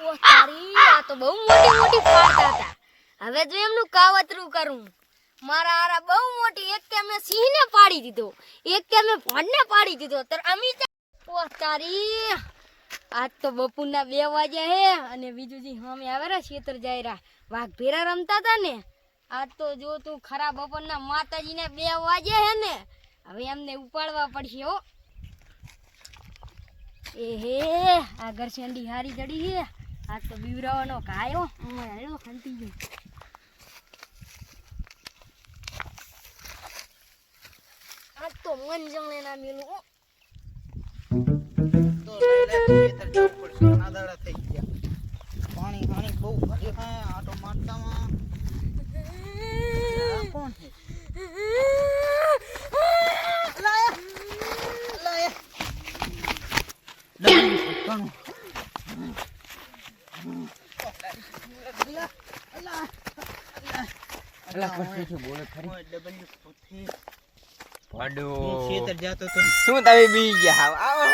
તો બહુ મોટી મોટી ફાડતા હતા. હવે જો એમનું કાવતરું કરું. મારા આરા બહુ મોટી, એક કે મેં સિંહને પાડી દીધો. એક કે મેં ભાડને પાડી દીધો. તર અમી ઓ તારી, આજ તો બપોરના બે વાગ્યા હે, અને બીજું જી હમે આવેરા છેતર જાય રહ્યા. વાઘ ભેરા રમતા હતા ને? આજ તો જો તું ખરા બપોરના માતાજીને બે વાગ્યા હે ને? હવે એમને ઉપાડવા પડશે, હો. એ હે, આ ઘરસેંડી હારી જડી હે. આજ તો બીવરાવાનો કાયો હું હેડો ખંતી ગયો આજ તો મન જણે ના મેલું. પાણી પાણી બહુ ભર્યું હા આટો મારતામાં. કોણ છે? ડબલું શું તમે બી ગયા? આવો.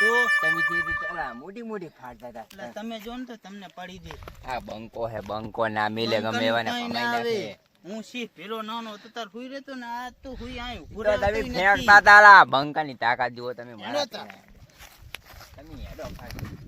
તો? તમે કીધી ચાલા મોટી મોટી ફાડતા એટલે તમે જો ને તો તમને પડી દે આ બંકો હે બંકો ના મિલે ગમે એવાને કમાઈ નાખે. હું સી પેલો નાનો હતો તાર હુઈ રહેતો ને આ તો હુઈ આયો તો તમે ફેંકતા તાલા બંકાની તાકાત જુઓ તમે મારા તમે હેડો ફાડી.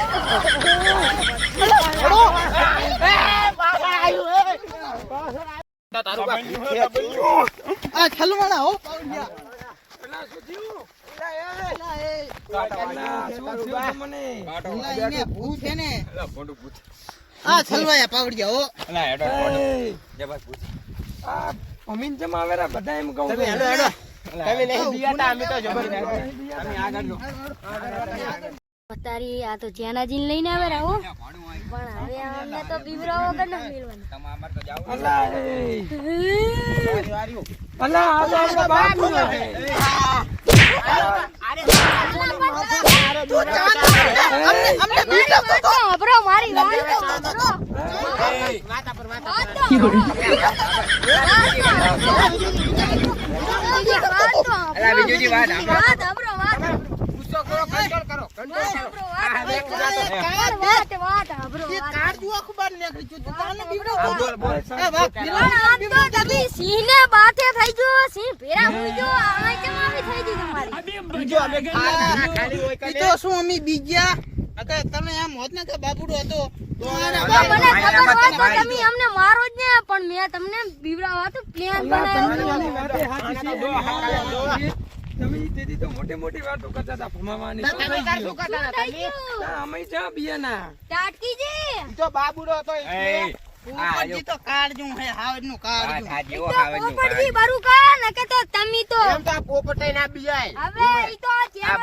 હોય તારું બંકો. આ છલવાણા હો પાવડિયા. છે ને. આ છલવાયા પાવડિયા હો. અમીન જમાવેરા બધા એમ કહું તમે હેડો હેડો. તમે નહીં બીયાતા અમે તો જબર તમે આગળ લો. તારી આ તો જેનાજીને લઈને આવે હો પણ હવે અમને તો બીવરા વગર ના મેળવાનું તમાર તો જાવ અલા એ આ તો આપણા બાપુ નો છે અમને બીક લાગતો તો. અબરો મારી વાત તો. વાત બીજુજી વાત વાત. ગુસ્સો કરો કંટ્રોલ કરો કંટ્રોલ કરો અબરો, વાત આ બે અબરો. ઉજાતો છે. વાત, વાત, અબરો, એ વાત. જુઓ ખબર નીકળી ગયું. તું બીવડો બોલ બોલ એ વાહ, પણ આમ તો તમે બાથે થઈ ગયો, સિંહ ભેરા હોઈ ગયો, આમાં કેમ થઈ ગઈ તમારી? આ ખાલી હોય કને તો શું અમે બીજા તમે એમ હોત ને કે બાબુડો હતો તો આને તો બાપ- મને ખબર હોય તો તમે અમને મારો જ ને પણ મેં તમને બીવડાવા તો પ્લાન બનાવ્યો. તમે તેથી તો મોટી મોટી વાતો કરતા હતા ભમાવાની. તમે તાર શું કરતા હતા? થઈ અમે જા બિયાના. ટાટકીજી તો બાબુડો હતો એ આ તો કાળજું હે હાવજનું કાળજું. થાજીઓ તો ખાવે જો પોપટજી બરુકા નકે તો તમે તો એમ તો આ ના બીજાય હવે ઈ તો આ આ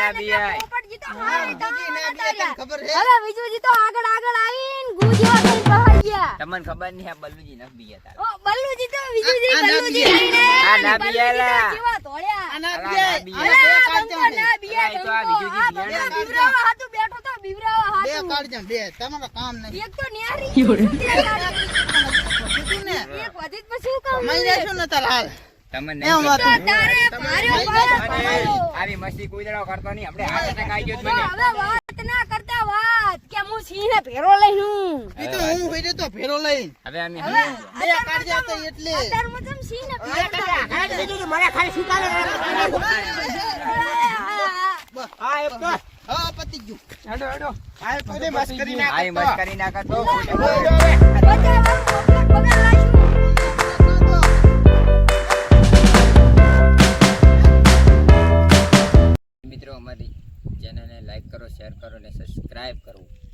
ના બીયાય. પોપટજી તો હારી બીજી ને તારા બીજા તને ખબર હે હવે વિજુજી તો આગળ આગળ આવીને ગુજવા થઈ બહાર ગયા. તમને ખબર નહીં આ બલ્લુજી ના બીયા તાર ઓ બલ્લુજી તો વિજુજી બલ્લુજી બીયા. આ ના બલ્લુજી કેવા ધોળ્યા આના બે. બે બેઠો તો બીવરાવા બે. બે તમારો કામ નહીં. એક તો ન્યારી ને એક વધી પછી શું કામ ને તાર હાલ. તમને. આવી મસ્તી કુદડો કરતો નહીં. આપણે હાથ આવી ગયો મને હવે વાત ના કરતા વાત કે હું સિંહને ભેરો લઈને હું. એ તો હું હોય તો ભેરો લઈને હવે હવે બે કાળજા તો એટલે અત્યારમાં જેમ સિંહને ભેરો લઈને. મને ખાલી બસ હા એક તો હા પતી ગયું હેડો હેડો આવી મસ્કરી ના કરતો બચાવવાનું મફત પગાર લાગ્યું. શેર કરો અને સબસ્ક્રાઈબ કરવું